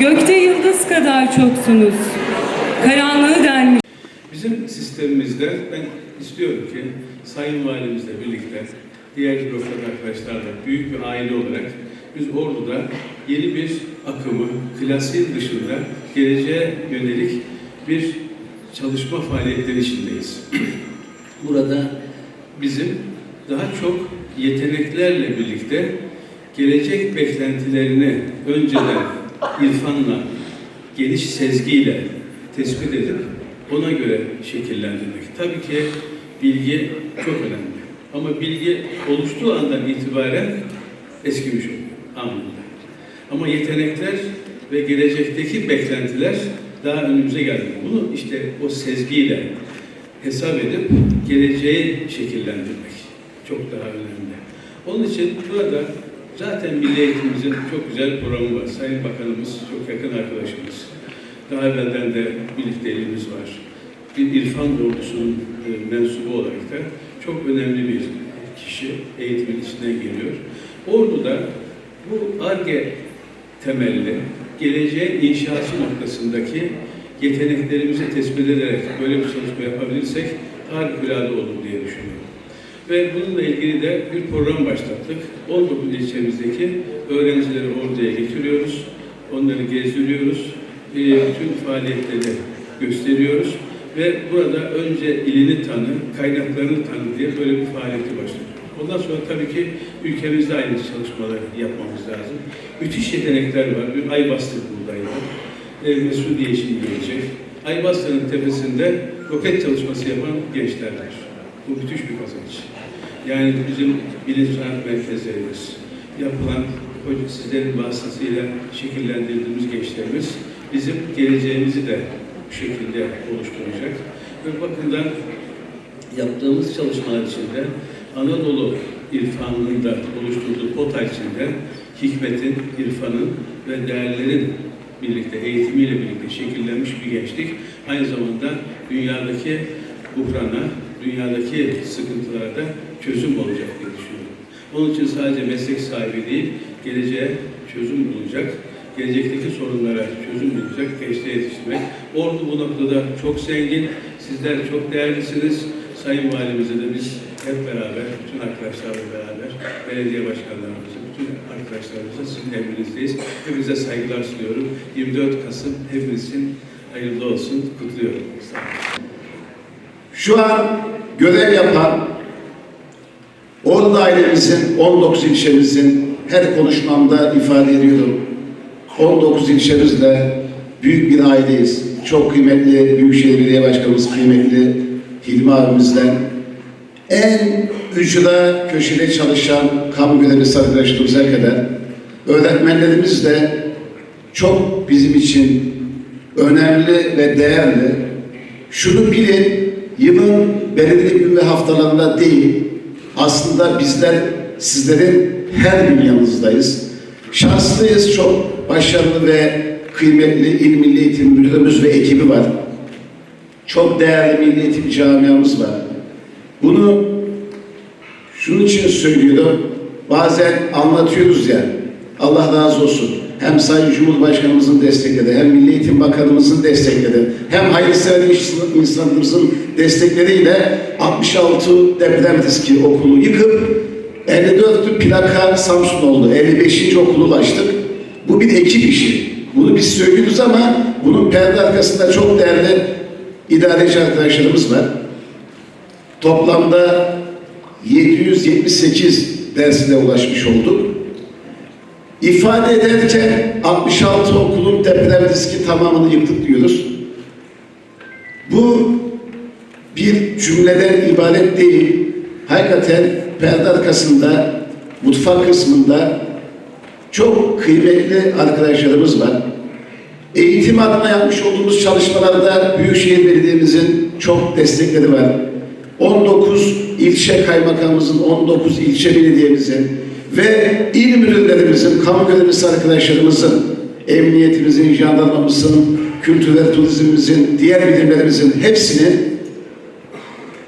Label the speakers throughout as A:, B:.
A: Gökte yıldız kadar çoksunuz. Karanlığı delmiş.
B: Bizim sistemimizde ben istiyorum ki Sayın Valimizle birlikte diğer bürokrat arkadaşlarla büyük bir aile olarak biz Ordu'da yeni bir akımı klasiğin dışında geleceğe yönelik bir çalışma faaliyetleri içindeyiz. Burada bizim daha çok yeteneklerle birlikte gelecek beklentilerini önceden irfanla, geniş sezgiyle tespit edip ona göre şekillendirmek. Tabii ki bilgi çok önemli. Ama bilgi oluştuğu andan itibaren eskimiş oluyor anında. Ama yetenekler ve gelecekteki beklentiler daha önümüze geldi. Bunu işte o sezgiyle hesap edip geleceği şekillendirmek çok daha önemli. Onun için burada zaten Milli Eğitimimizin çok güzel programı var. Sayın Bakanımız çok yakın arkadaşımız. Daha evvelden de birlikteliğimiz var. Bir İrfan ordusunun e, mensubu olarak da çok önemli bir kişi eğitimin içinden geliyor. Ordu'da bu ARGE temelli geleceğin inşası noktasındaki yeteneklerimizi tespit ederek böyle bir çalışma yapabilirsek harikulade olur diye düşünüyorum. Ve bununla ilgili de bir program başlattık. 19 ilçemizdeki öğrencileri orduya getiriyoruz. Onları gezdiriyoruz. E, Bütün faaliyetleri gösteriyoruz. Ve burada önce ilini tanı, kaynaklarını tanı diye böyle bir faaliyeti başladık. Ondan sonra tabii ki ülkemizde aynı çalışmaları yapmamız lazım. Müthiş yetenekler var. Bir Aybastık buğdayı var. E, Mesudiye şimdi gelecek. Aybastık'ın tepesinde roket çalışması yapan gençler var. Bu müthiş bir kazanç. Yani bizim sanat merkezlerimiz, yapılan sizlerin vasıtasıyla şekillendirdiğimiz gençlerimiz bizim geleceğimizi de bu şekilde oluşturacak. Ve bakımdan yaptığımız çalışmalar içinde Anadolu irfanının oluşturduğu pota içinde hikmetin, irfanın ve değerlerin birlikte, eğitimiyle birlikte şekillenmiş bir gençlik. Aynı zamanda dünyadaki buhrana, dünyadaki sıkıntılara da çözüm olacak diye düşünüyorum. Onun için sadece meslek sahibi değil, geleceğe çözüm bulacak, gelecekteki sorunlara çözüm bulacak gençliğe yetiştirmek. Ordu bu noktada çok zengin, sizler çok değerlisiniz. Sayın Valimize de biz hep beraber, bütün arkadaşlarla beraber, belediye başkanlarımızı, bütün arkadaşlarımızla sizin emrinizdeyiz. Hepinize saygılar sunuyorum. 24 Kasım hepinizin hayırlı olsun, kutluyorum. Sağ olun.
C: Şu an görev yapan Ordu ailemizin, 19 ilçemizin her konuşmamda ifade ediyorum. 19 ilçemizle büyük bir aileyiz. Çok kıymetli Büyükşehir Belediye Başkanımız, kıymetli Hilmi abimizden en ücra köşede çalışan kamu görevlisi arkadaşlarımıza kadar öğretmenlerimiz de çok bizim için önemli ve değerli. Şunu bilin, yılın belirli gün ve haftalarında değil, aslında bizler sizlerin her gün yanınızdayız. Şanslıyız, çok başarılı ve kıymetli İl Milli Eğitim Müdürümüz ve ekibi var. Çok değerli Milli Eğitim camiamız var. Bunu şunun için söylüyorum, bazen anlatıyoruz ya, Allah razı olsun. Hem Sayın Cumhurbaşkanımızın destekledi, hem Milli Eğitim Bakanımızın destekledi, hem hayırsever insanlarımızın destekleriyle 66 deprem riski okulu yıkıp 54'lü plaka Samsun oldu. 55. okulu ulaştık. Bu bir ekip işi. Bunu biz söylüyoruz ama bunun perde arkasında çok değerli idareci arkadaşlarımız var. Toplamda 778 dersine ulaşmış olduk. İfade ederken 66 okulun deprem riski tamamını yıktık diyoruz. Bu bir cümleden ibaret değil. Hakikaten perde arkasında, mutfak kısmında çok kıymetli arkadaşlarımız var. Eğitim adına yapmış olduğumuz çalışmalarda Büyükşehir Belediye'mizin çok destekleri var. 19 ilçe kaymakamımızın, 19 ilçe belediyemizin ve il müdürlerimizin, kamu görevlisi arkadaşlarımızın, emniyetimizin, jandarmamızın, kültür ve turizmimizin, diğer birimlerimizin hepsinin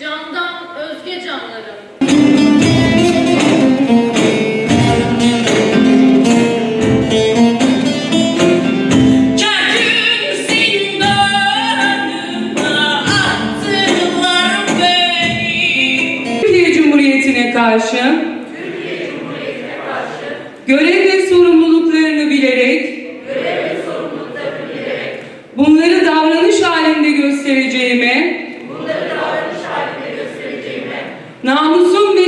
D: Candan özge canlarım. Zindanına attılar beni.
A: Türkiye Cumhuriyeti'ne karşı görev ve sorumluluklarını bilerek bunları davranış halinde göstereceğime Namusum